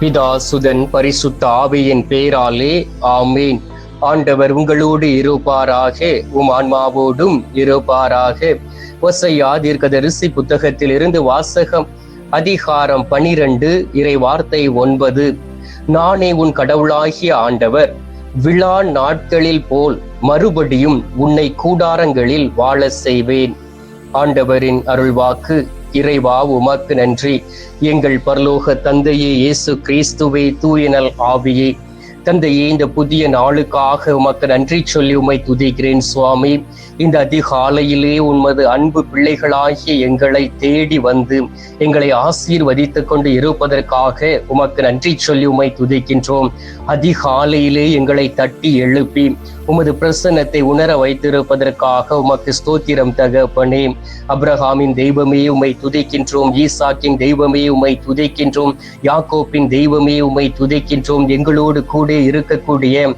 பிதா சுதன் பரிசுத்த ஆவியின் பேராலே ஆமீன். ஆண்டவர் உங்களோடு இருப்பாராக உம் ஆன்மாவோடும் இருப்பாராக. ஒசையா தீர்க்கதரிசி புத்தகத்திலிருந்து வாசகம் அதிகாரம் பனிரெண்டு இறை வார்த்தை ஒன்பது. நானே உன் கடவுளாகிய ஆண்டவர் விழா நாட்களில் போல் மறுபடியும் உன்னை கூடாரங்களில் வாழ செய்வேன். ஆண்டவரின் அருள்வாக்கு இறைவா உமக்கு நன்றி. எங்கள் பரலோக தந்தையே இயேசு கிறிஸ்துவே தூயனல் ஆவியே. தந்தையே இந்த புதிய நாளுக்காக உமக்கு நன்றி சொல்லி உமை துதிக்கிறேன் சுவாமி. இந்த அதிகாலையிலே உன்மது அன்பு பிள்ளைகளாகிய எங்களை தேடி வந்து எங்களை ஆசீர்வதித்து கொண்டு இருப்பதற்காக உமக்கு நன்றி சொல்லி உமை துதிக்கின்றோம். அதிகாலையிலே எங்களை தட்டி எழுப்பி உமது பிரசன்னத்தை உணர வைத்திருப்பதற்காக உமக்கு ஸ்தோத்திரம் தகப்பனே. அப்ரஹாமின் தெய்வமே உமை துதிக்கின்றோம் ஈசாக்கின் தெய்வமே உமை துதிக்கின்றோம் யாக்கோப்பின் தெய்வமே உம்மை துதிக்கின்றோம் எங்களோடு கூட இருக்கக்கூடிய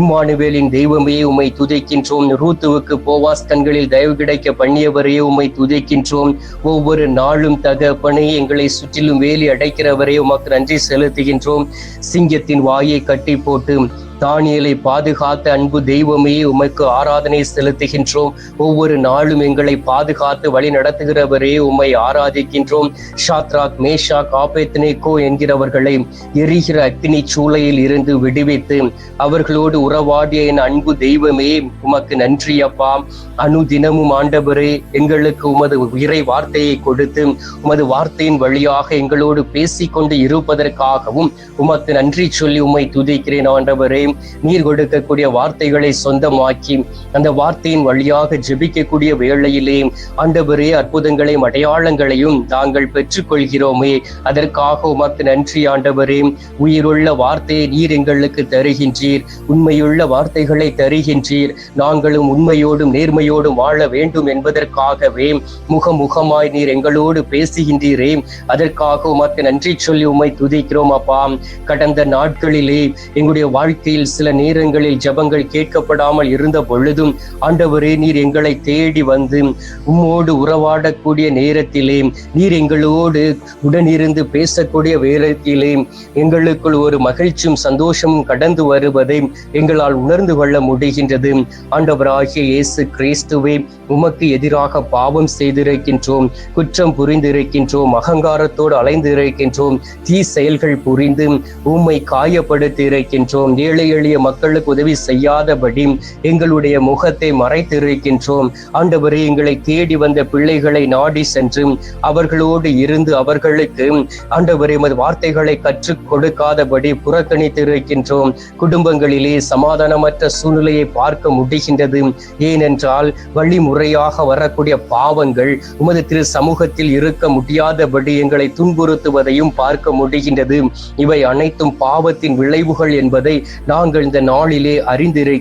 இம்மானுவேலின் தெய்வமே உம்மை துதிக்கின்றோம் ரூத்துவுக்கு போவாஸ் கண்களில் தயவு கிடைக்க பண்ணியவரே உமை துதிக்கின்றோம். ஒவ்வொரு நாளும் தகப்பனே எங்களை சுற்றிலும் வேலி அடைக்கிறவரே உமக்கு நன்றி செலுத்துகின்றோம். சிங்கத்தின் வாயை கட்டி போட்டு தானியலை பாதுகாத்த அன்பு தெய்வம் தெய்வமே உமக்கு ஆராதனை செலுத்துகின்றோம். ஒவ்வொரு நாளும் எங்களை பாதுகாத்து வழி நடத்துகிறவரே உம்மை ஆராதிக்கின்றோம். ஷாத்ராக் மேஷாக் ஆபேத்னேகோ என்கிறவர்களை எரிகிற அக்னி சூளையில் இருந்து விடுவித்து அவர்களோடு உறவாடிய என் அன்பு தெய்வமே உமக்கு நன்றி அப்பா அணு தினமும் ஆண்டவரே எங்களுக்கு உமது இறை வார்த்தையை கொடுத்து உமது வார்த்தையின் வழியாக எங்களோடு பேசிக்கொண்டு இருப்பதற்காகவும் உமக்கு நன்றி சொல்லி உம்மை துதிக்கிறேன் ஆண்டவரே. நீர் கொடுக்கக்கூடிய வார்த்தைகளை சொந்தமாக்கி அந்த வார்த்தையின் வழியாக ஜெபிக்கக்கூடிய வேளையிலே ஆண்டவரே அற்புதங்களையும் அடையாளங்களையும் நாங்கள் பெற்றுக்கொள்கிறோமே. அதற்காக உமக்கு நன்றி ஆண்டவரே. உயிருள்ள வார்த்தையை நீர் எங்களுக்கு தருகின்றீர். உண்மையுள்ள வார்த்தைகளை தருகின்றீர். நாங்களும் உண்மையோடும் நேர்மையோடும் வாழ வேண்டும் என்பதற்காகவே முகமுகமாய் நீர் எங்களோடு பேசுகின்றீரே. அதற்காக உமக்கு நன்றி சொல்லி உம்மை துதிக்கிறோம் அப்பா. கடந்த நாட்களிலே எங்களுடைய வாழ்க்கையில் சில நேரங்களில் ஜபங்கள் கேட்டு கேட்கப்படாமல் இருந்த பொழுதும் ஆண்டவரே நீர் எங்களை தேடி வந்து உம்மோடு உறவாடக்கூடிய நேரத்திலே நீர் எங்களோடு உடனிருந்து பேசக்கூடிய வேளத்திலே எங்களுக்குள் ஒரு மகிழ்ச்சியும் சந்தோஷமும் கடந்து வருவதை எங்களால் உணர்ந்து கொள்ள முடிகின்றது. ஆண்டவராகிய இயேசு கிறிஸ்துவே உமக்கு எதிராக பாவம் செய்திருக்கின்றோம் குற்றம் புரிந்திருக்கின்றோம் அகங்காரத்தோடு அலைந்திருக்கின்றோம் தீ செயல்கள் புரிந்து உம்மை காயப்படுத்தி இருக்கின்றோம் ஏழை எளிய மக்களுக்கு உதவி செய்யாத செய்யாதபடி எங்களுடைய முகத்தை மறைத்திருக்கின்றோம். ஆண்டவரே எங்களை தேடி வந்த பிள்ளைகளை நாடி சென்று அவர்களோடு இருந்து அவர்களுக்கு ஆண்டவரே எமது வார்த்தைகளை கற்றுக் கொடுக்காதபடி புறக்கணித்திருக்கின்றோம். குடும்பங்களிலே சமாதானமற்ற சூழ்நிலையை பார்க்க முடிகின்றது. ஏனென்றால் வழிமுறையாக வரக்கூடிய பாவங்கள் உமது திரு சமூகத்தில் இருக்க முடியாதபடி எங்களை துன்புறுத்துவதையும் பார்க்க முடிகின்றது. இவை அனைத்தும் பாவத்தின் விளைவுகள் என்பதை நாங்கள் இந்த நாளிலே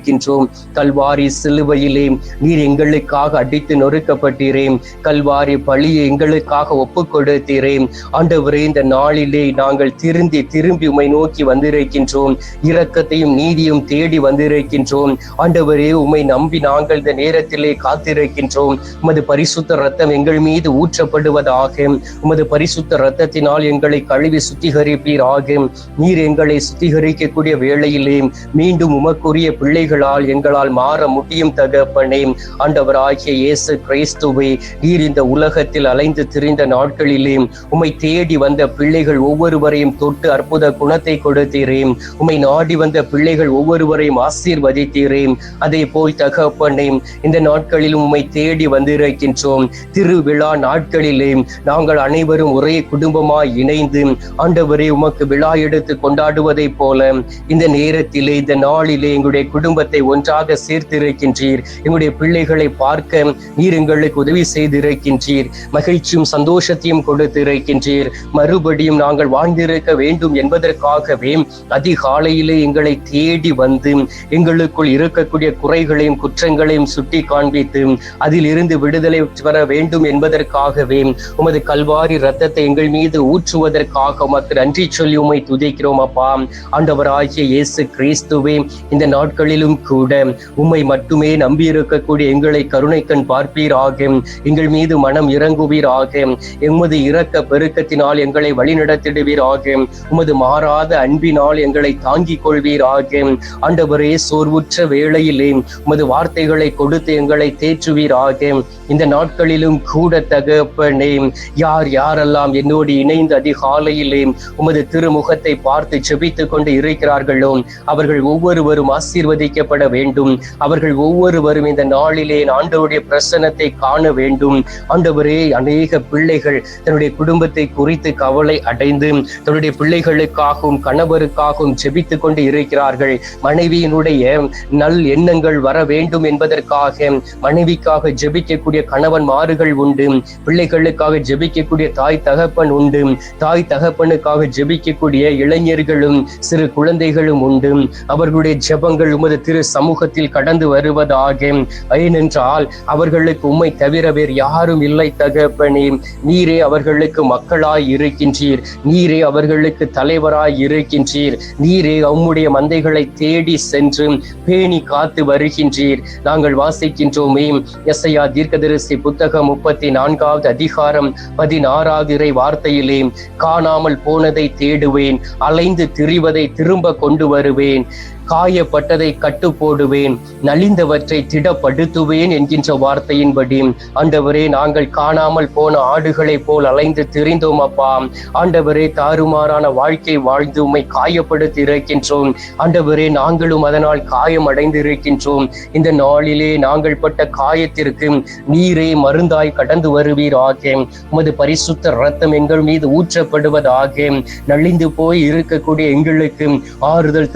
இருக்கின்றோம். கல்வாரி சிலுவையிலே நீர் எங்களுக்காக அடித்து நொறுக்கப்பட்டீரேன் கல்வாரி பழியை எங்களுக்காக ஒப்பு கொடுத்தீரேன் ஆண்டவரே இந்த நாளிலே நாங்கள் திருந்தி திரும்பி உமை நோக்கி வந்திருக்கின்றோம். இரக்கத்தையும் நீதியும் தேடி வந்திருக்கின்றோம். ஆண்டவரே உமை நம்பி நாங்கள் இந்த நேரத்திலே காத்திருக்கின்றோம். உமது பரிசுத்த ரத்தம் எங்கள் மீது ஊற்றப்படுவதாக. உமது பரிசுத்த ரத்தத்தினால் எங்களை கழுவி சுத்திகரிப்பீராக. நீர் எங்களை சுத்திகரிக்கக்கூடிய வேளையிலே மீண்டும் உமக்குரிய பிள்ளைகள் பிள்ளைகளால் எங்களால் மாற முடியும் தகப்பனே. ஆண்டவர் ஆகிய இயேசு கிறிஸ்துவை நீர் இந்த உலகத்தில் அலைந்து திரிந்த நாட்களிலே உம்மை தேடி வந்த பிள்ளைகள் ஒவ்வொருவரையும் தொட்டு அற்புத குணத்தை கொடுத்தீரே. உம்மை நாடி வந்த பிள்ளைகள் ஒவ்வொருவரையும் ஆசீர்வதித்தீரே. அதே போல் தகப்பனே இந்த நாட்களிலும் உம்மை தேடி வந்திருக்கின்றோம். திருவிழா நாட்களிலே நாங்கள் அனைவரும் ஒரே குடும்பமாய் இணைந்து ஆண்டவரே உமக்கு விழா எடுத்து கொண்டாடுவதை போல இந்த நேரத்திலே இந்த நாளிலே எங்களுடைய குடும்ப குடும்பத்தை ஒன்றாக சேர்த்திருக்கின்றீர். எங்களுடைய பிள்ளைகளை பார்க்க நீர் எங்களுக்கு உதவி செய்திருக்கின்றீர். மகிழ்ச்சியும் சந்தோஷத்தையும் கொடுத்திருக்கின்றீர். மறுபடியும் நாங்கள் வாழ்ந்திருக்க வேண்டும் என்பதற்காகவே அதிகாலையிலே எங்களை தேடி வந்து எங்களுக்குள் இருக்கக்கூடிய குறைகளையும் குற்றங்களையும் சுட்டி காண்பித்து அதில் இருந்து விடுதலை பெற வேண்டும் என்பதற்காகவே உமது கல்வாரி ரத்தத்தை எங்கள் மீது ஊற்றுவதற்காக உமக்கு நன்றி சொல்லி உமை துதிக்கிறோம் அப்பா. ஆண்டவராகிய இயேசு கிறிஸ்துவே இந்த நாட்களிலும் கூட உம்மை மட்டுமே நம்பியிருக்கக்கூடிய எங்களை கருணை கருணைக்கண் பார்ப்பீராக. எங்கள் மீது மனம் இறங்குவீராக. எமது இரக்க பெருக்கத்தினால் எங்களை வழிநடத்திடுவீராக. உமது மாறாத அன்பினால் எங்களை தாங்கிக் கொள்வீராக. ஆண்டவரே சோர்வுற்ற வேளையிலே உமது வார்த்தைகளை கொடுத்து எங்களை தேற்றுவீராக. இந்த நாட்களிலும் கூட தகப்பனே யார் யாரெல்லாம் என்னோடு இணைந்து அதிகாலையிலே உமது திருமுகத்தை பார்த்து செபித்துக் கொண்டு இருக்கிறார்களோ அவர்கள் ஒவ்வொருவரும் ஆசீர்வதிக்க செய்யப்பட வேண்டும். அவர்கள் ஒவ்வொருவரும் இந்த நாளிலே ஆண்டவருடைய பிரசன்னத்தை காண வேண்டும். ஆண்டவரே அநேக பிள்ளைகள் தன்னுடைய குடும்பத்தை குறித்து கவலை அடைந்து தன்னுடைய பிள்ளைகளுக்காகவும் கணவருக்காகவும் செபித்துக் கொண்டு இருக்கிறார்கள். மனைவியினுடைய நல் எண்ணங்கள் வர வேண்டும் என்பதற்காக மனைவிக்காக ஜெபிக்கக்கூடிய கணவன் மாறுகள் உண்டு. பிள்ளைகளுக்காக ஜெபிக்கக்கூடிய தாய் தகப்பன் உண்டு. தாய் தகப்பனுக்காக ஜெபிக்கக்கூடிய இளைஞர்களும் சிறு குழந்தைகளும் உண்டு. அவர்களுடைய ஜெபங்கள் உமது திரு சமூகத்தில் கடந்து வருவதாக. ஏனென்றால் அவர்களுக்கு உண்மை தவிர வேறு யாரும் இல்லை தகப்பனே. நீரே அவர்களுக்கு மக்களாய் இருக்கின்றீர். நீரே அவர்களுக்கு தலைவராய் இருக்கின்றீர். நீரே உம்முடைய மந்தைகளை தேடி சென்று பேணி காத்து வருகின்றீர். நாங்கள் வாசிக்கின்றோமே. எஸ்ஐயா தீர்க்கதரிசி புத்தகம் முப்பத்தி நான்காவது அதிகாரம் பதினாறாவது இறை வார்த்தையிலே காணாமல் போனதை தேடுவேன் அலைந்து திரிவதை திரும்ப கொண்டு வருவேன். காயப்பட்டதை கட்டு போடுவேன் நலிந்தவற்றை திடப்படுத்துவேன் என்கின்ற வார்த்தையின்படி. ஆண்டவரே நாங்கள் காணாமல் போன ஆடுகளைப் போல் அலைந்து திரிந்தோம் அப்பா. ஆண்டவரே தாறுமாறான வாழ்க்கை வாழ்ந்து உமை காயப்படுத்தி இருக்கின்றோம். ஆண்டவரே நாங்களும் அதனால் காயம் அடைந்து இருக்கின்றோம் இந்த நாளிலே நாங்கள் பட்ட காயத்திற்கு நீரே மருந்தாய் கடந்து வருவீராக. உமது பரிசுத்த ரத்தம் எங்கள் மீது ஊற்றப்படுவதாக. நலிந்து போய் இருக்கக்கூடிய எங்களுக்கு ஆறுதல்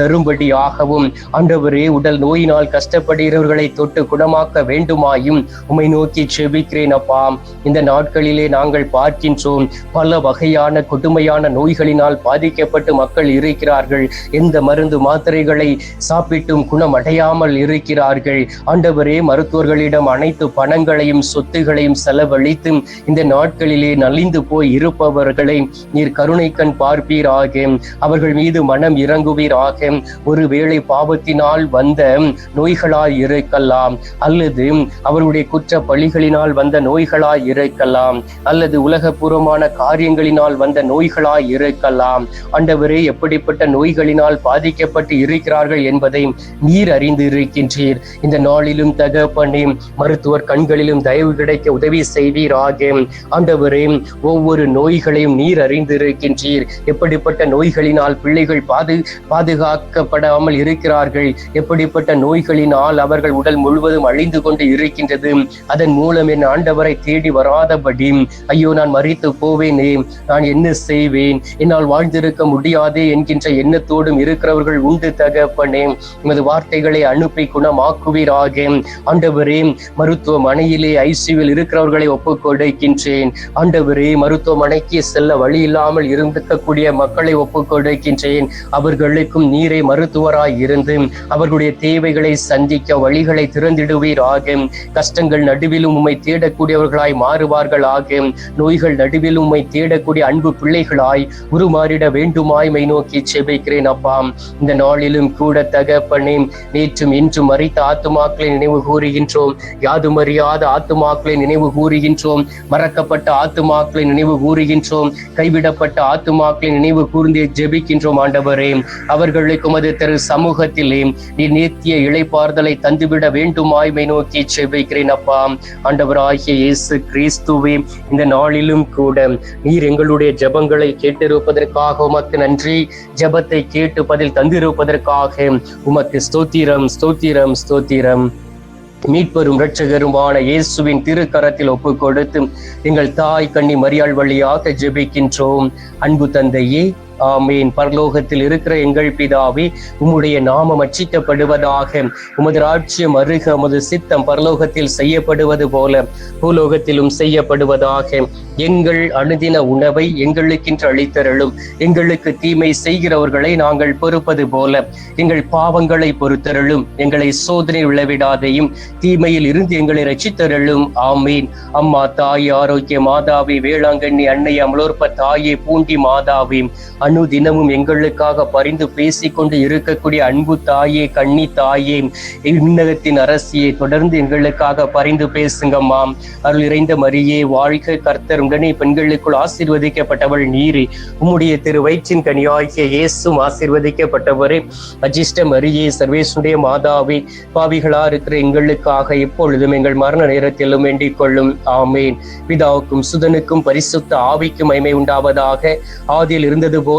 தரும்படியாகவும் ஆண்டவரே உடல் நோயினால் கஷ்டப்படுகிறவர்களை தொட்டு குணமாக்க வேண்டுமாயும் உமை நோக்கி செபிக்கிறேன் அப்பா. இந்த நாட்களிலே நாங்கள் பார்க்கின்றோம் பல வகையான கொடுமையான நோய்களினால் பாதிக்கப்பட்டு மக்கள் இருக்கிறார்கள். எந்த மருந்து மாத்திரைகளை சாப்பிட்டும் குணமடையாமல் இருக்கிறார்கள். ஆண்டவரே மருத்துவர்களிடம் அனைத்து பணங்களையும் சொத்துகளையும் செலவழித்து இந்த நாட்களிலே நலிந்து போய் இருப்பவர்களை நீர் கருணை கண் பார்ப்பீராக. அவர்கள் மீது மனம் இறங்குவீராக. ஒருவேளை பாவத்தினால் வந்த நோய்களாய் இருக்கலாம். அல்லது அவருடைய குற்ற பழிகளினால் வந்த நோய்களாய் இருக்கலாம். அல்லது உலகபூர்வமான காரியங்களினால் வந்த நோய்களாய் இருக்கலாம். ஆண்டவரே எப்படிப்பட்ட நோய்களினால் பாதிக்கப்பட்டு இருக்கிறார்கள் என்பதை நீர் அறிந்து இருக்கின்றீர் இந்த நாளிலும் தகப்பனே மருத்துவர் கண்களிலும் தயவு கிடைக்க உதவி செய்வீராக. ஆண்டவரே ஒவ்வொரு நோய்களையும் நீர் அறிந்திருக்கின்றீர். எப்படிப்பட்ட நோய்களினால் பிள்ளைகள் பாது பாதுகாக்கப்படாமல் இருக்கிறார்கள். எப்படிப்பட்ட நோய்களினால் அவர்கள் உடல் முழுவதும் அழிந்து கொண்டு இருக்கின்றது. அதன் மூலம் என் ஆண்டவரை தேடி வராதபடி ஐயோ நான் மறித்து போவேனே நான் என்ன செய்வேன்? என்னால் வாழ்ந்திருக்க முடியாதே என்கின்ற எண்ணத்தோடும் இருக்கிறவர்கள் உண்டு தகப்பனே. உமது வார்த்தைகளை அனுப்பி குணமாக்குவீராக. ஆண்டவரே மருத்துவமனையிலே ஐசியூவில் இருக்கிறவர்களை ஒப்புக் கொடுக்கின்றேன். ஆண்டவரே மருத்துவமனைக்கு செல்ல வழி இல்லாமல் இருந்திருக்கக்கூடிய மக்களை ஒப்புக் கொடுக்கின்றேன். அவர்களுக்கும் நீரை மருத்துவராய் இருந்து அவர்களுடைய தேவைகளை சந்திக்க வழிகளை திறந்திடுவீர் ஆகும் கஷ்டங்கள் நடுவிலும் உம்மை தேடக்கூடியவர்களாய் மாறுவார்கள் ஆகும் நோய்கள் நடுவிலும் உம்மை தேடக்கூடிய அன்பு பிள்ளைகளாய் உருமாறிட வேண்டுமாய் மை நோக்கி செபிக்கிறேன் அப்பா. இந்த நாளிலும் கூட தகப்பனே நேற்றும் இன்றும் மறித்த ஆத்துமாக்களை நினைவு கூறுகின்றோம். யாதும் அறியாத ஆத்துமாக்களை நினைவு கூறுகின்றோம். மறக்கப்பட்ட ஆத்துமாக்களை நினைவு கூறுகின்றோம். கைவிடப்பட்ட ஆத்துமாக்களை நினைவு கூர்ந்து ஜெபிக்கின்றோம் ஆண்டவரே. அவர்களுக்கு உமது திரு சமூகத்திலே நீ நித்திய இழைப்பார்தலை தந்துவிட வேண்டுமாய்மை நோக்கி செபிக்கிறேன் அப்பா. ஆண்டவராகிய இயேசு கிறிஸ்துவே இந்த நாளிலும் கூட நீர் எங்களுடைய ஜபங்களை கேட்டிருப்பதற்காக உமக்கு நன்றி. ஜபத்தை கேட்டு பதில் தந்திருப்பதற்காக உமக்கு ஸ்தோத்திரம் ஸ்தோத்திரம் ஸ்தோத்திரம். மீட்பெரும் இரட்சகருமான இயேசுவின் திருக்கரத்தில் ஒப்பு கொடுத்து எங்கள் தாய் கண்ணி மரியாள் வழியாக ஜெபிக்கின்றோம். அன்பு தந்தையே ஆமீன். பரலோகத்தில் இருக்கிற எங்கள் பிதாவே உம்முடைய நாமம் அச்சிக்கப்படுவதாக உமது ராஜ்யம் அருக உமது சித்தம் பரலோகத்தில் செய்யப்படுவது போல பூலோகத்திலும் செய்யப்படுவதாக. எங்கள் அணுதின உணவை எங்களுக்கென்று அளித்தருளும். எங்களுக்கு தீமை செய்கிறவர்களை நாங்கள் பொறுப்பது போல எங்கள் பாவங்களை பொறுத்தருளும். எங்களை சோதனை விளைவிடாதையும் தீமையில் இருந்து எங்களை ரட்சித்தருளும். ஆமீன். அம்மா தாய் ஆரோக்கிய மாதாவி வேளாங்கண்ணி அன்னை அமலோற்ப தாயே பூண்டி மாதாவி அணு தினமும் எங்களுக்காக பரிந்து பேசிக்கொண்டு இருக்கக்கூடிய அன்பு தாயே கண்ணி தாயே விண்ணகத்தின் அரசியை தொடர்ந்து எங்களுக்காக பரிந்து பேசுங்கம்மா. அருள் இறைந்த மரியே வாழ்க கர்த்தர். உடனே பெண்களுக்குள் ஆசீர்வதிக்கப்பட்டவள் நீரி. உம்முடைய திரு வயிற்றின் கனியாகிய இயேசும் ஆசீர்வதிக்கப்பட்டவரே. அஜிஷ்ட மரியே சர்வேசுடைய மாதாவே பாவிகளா இருக்கிற எங்களுக்காக எப்பொழுதும் எங்கள் மரண நேரத்திலும் வேண்டிக் கொள்ளும். ஆமேன். பிதாவுக்கும் சுதனுக்கும் பரிசுத்த ஆவிக்கும் மைமை உண்டாவதாக. ஆதியில் இருந்தது போல்